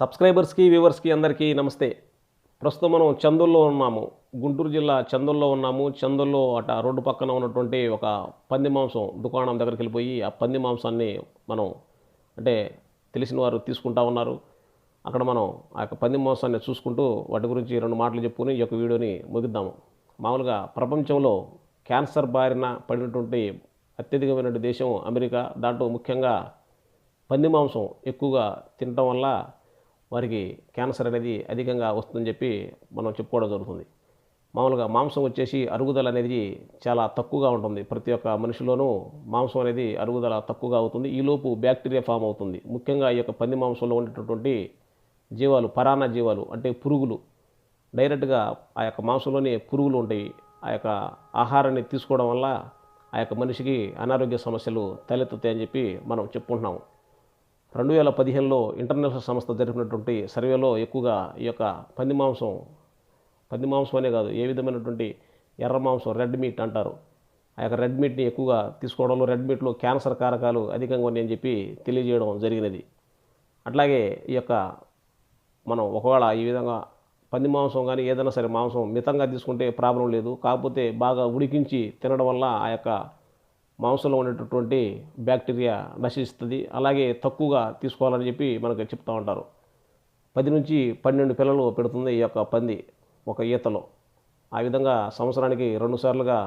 సబ్స్క్రైబర్స్కి వ్యూవర్స్కి అందరికీ నమస్తే. ప్రస్తుతం మనం చందుల్లో ఉన్నాము. గుంటూరు జిల్లా చందుల్లో ఉన్నాము. చందుల్లో అట రోడ్డు పక్కన ఉన్నటువంటి ఒక పంది మాంసం దుకాణం దగ్గరికి వెళ్ళిపోయి ఆ పంది మాంసాన్ని మనం అంటే తెలిసిన వారు తీసుకుంటా ఉన్నారు. అక్కడ మనం ఆ యొక్క పంది మాంసాన్ని చూసుకుంటూ వాటి గురించి రెండు మాటలు చెప్పుకుని ఈ యొక్క వీడియోని ముగిద్దాము. మామూలుగా ప్రపంచంలో క్యాన్సర్ బారిన పడినటువంటి అత్యధికమైనటువంటి దేశం అమెరికా. దాంట్లో ముఖ్యంగా పంది మాంసం ఎక్కువగా తినటం వల్ల వారికి క్యాన్సర్ అనేది అధికంగా వస్తుందని చెప్పి మనం చెప్పుకోవడం జరుగుతుంది. మామూలుగా మాంసం వచ్చేసి అరుగుదల అనేది చాలా తక్కువగా ఉంటుంది. ప్రతి ఒక్క మనిషిలోనూ మాంసం అనేది అరుగుదల తక్కువగా అవుతుంది. ఈలోపు బ్యాక్టీరియా ఫామ్ అవుతుంది. ముఖ్యంగా ఈ యొక్క పంది మాంసంలో ఉండేటటువంటి జీవాలు పరాన్న జీవాలు అంటే పురుగులు డైరెక్ట్గా ఆ యొక్క మాంసంలోనే పురుగులు ఉంటాయి. ఆ యొక్క ఆహారాన్ని తీసుకోవడం వల్ల ఆ యొక్క మనిషికి అనారోగ్య సమస్యలు తలెత్తుతాయని చెప్పి మనం చెప్పుకుంటున్నాము. రెండు వేల పదిహేనులో ఇంటర్నేషనల్ సంస్థ జరిపినటువంటి సర్వేలో ఎక్కువగా ఈ యొక్క పంది మాంసం పంది మాంసం అనే కాదు ఏ విధమైనటువంటి ఎర్ర మాంసం రెడ్ మీట్ అంటారు. ఆ యొక్క రెడ్ మీట్ని ఎక్కువగా తీసుకోవడంలో రెడ్ మీట్లో క్యాన్సర్ కారకాలు అధికంగా ఉన్నాయని చెప్పి తెలియజేయడం జరిగినది. అట్లాగే ఈ యొక్క మనం ఒకవేళ ఈ విధంగా పంది మాంసం కానీ ఏదైనా సరే మాంసం మితంగా తీసుకుంటే ప్రాబ్లం లేదు. కాకపోతే బాగా ఉడికించి తినడం వల్ల ఆ యొక్క మాంసంలో ఉండేటటువంటి బ్యాక్టీరియా నశిస్తుంది. అలాగే తక్కువగా తీసుకోవాలని చెప్పి మనకు చెప్తూ ఉంటారు. పది నుంచి పన్నెండు పిల్లలు పెడుతుంది ఈ యొక్క పంది ఒక ఈతలో. ఆ విధంగా సంవత్సరానికి రెండు సార్లుగా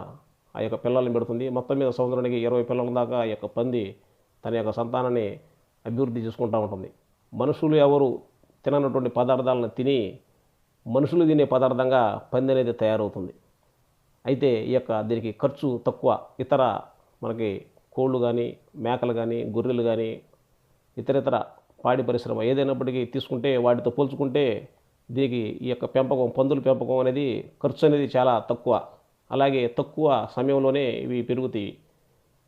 ఆ యొక్క పిల్లల్ని పెడుతుంది. మొత్తం మీద సంవత్సరానికి ఇరవై పిల్లల దాకా ఈ యొక్క పంది తన యొక్క సంతానాన్ని అభివృద్ధి చేసుకుంటూ ఉంటుంది. మనుషులు ఎవరు తిననటువంటి పదార్థాలను తిని మనుషులు తినే పదార్థంగా పంది అనేది తయారవుతుంది. అయితే ఈ యొక్క దీనికి ఖర్చు తక్కువ ఇతర మనకి కోళ్ళు కానీ మేకలు కానీ గొర్రెలు కానీ ఇతరితర పాడి పరిశ్రమ ఏదైనప్పటికీ తీసుకుంటే వాటితో పోల్చుకుంటే దీనికి ఈ యొక్క పెంపకం పందుల పెంపకం అనేది ఖర్చు అనేది చాలా తక్కువ. అలాగే తక్కువ సమయంలోనే ఇవి పెరుగుతాయి.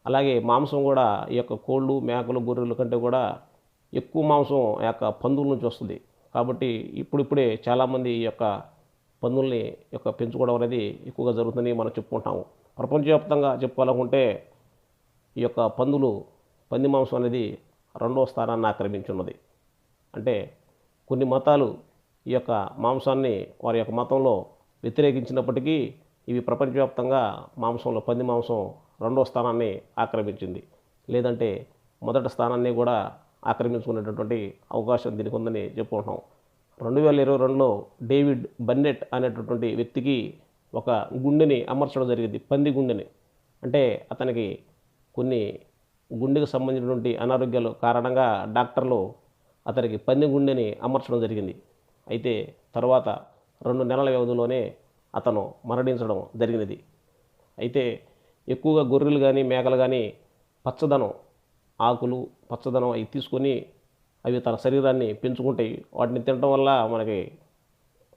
అలాగే మాంసం కూడా ఈ యొక్క కోళ్ళు మేకలు గొర్రెల కంటే కూడా ఎక్కువ మాంసం ఆ యొక్క పందుల నుంచి వస్తుంది. కాబట్టి ఇప్పుడిప్పుడే చాలామంది ఈ యొక్క పందుల్ని యొక్క పెంచుకోవడం అనేది ఎక్కువగా జరుగుతుందని మనం చెప్పుకుంటాము. ప్రపంచవ్యాప్తంగా చెప్పుకోవాలనుకుంటే ఈ యొక్క పందులు పంది మాంసం అనేది రెండవ స్థానాన్ని ఆక్రమించున్నది. అంటే కొన్ని మతాలు ఈ యొక్క మాంసాన్ని వారి యొక్క మతంలో వ్యతిరేకించినప్పటికీ ఇవి ప్రపంచవ్యాప్తంగా మాంసంలో పంది మాంసం రెండవ స్థానాన్ని ఆక్రమించింది. లేదంటే మొదటి స్థానాన్ని కూడా ఆక్రమించుకునేటటువంటి అవకాశం దీనికి ఉందని చెప్పుకుంటున్నాం. రెండు వేల ఇరవై రెండులో డేవిడ్ బన్నెట్ అనేటటువంటి వ్యక్తికి ఒక గుండెని అమర్చడం జరిగింది పంది గుండెని. అంటే అతనికి కొన్ని గుండెకు సంబంధించినటువంటి అనారోగ్యాలు కారణంగా డాక్టర్లు అతనికి పంది గుండెని అమర్చడం జరిగింది. అయితే తర్వాత రెండు నెలల వ్యవధిలోనే అతను మరణించడం జరిగినది. అయితే ఎక్కువగా గొర్రెలు కానీ మేకలు కానీ పచ్చదనం ఆకులు పచ్చదనం అవి తీసుకొని అవి తన శరీరాన్ని పెంచుకుంటాయి. వాటిని తినడం వల్ల మనకి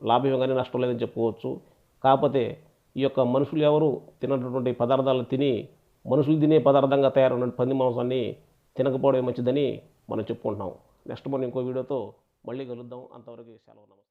లాభం కానీ నష్టం లేదని చెప్పుకోవచ్చు. కాకపోతే ఈ యొక్క మనుషులు ఎవరు? తినటువంటి పదార్థాలను తిని మనుషులు తినే పదార్థంగా తయారైన పంది మాంసాన్ని తినకపోవడం మంచిదని మనం చెప్పుకుంటున్నాం. నెక్స్ట్ మనం ఇంకో వీడియోతో మళ్ళీ కలుద్దాం. అంతవరకు సెలవు నమస్తే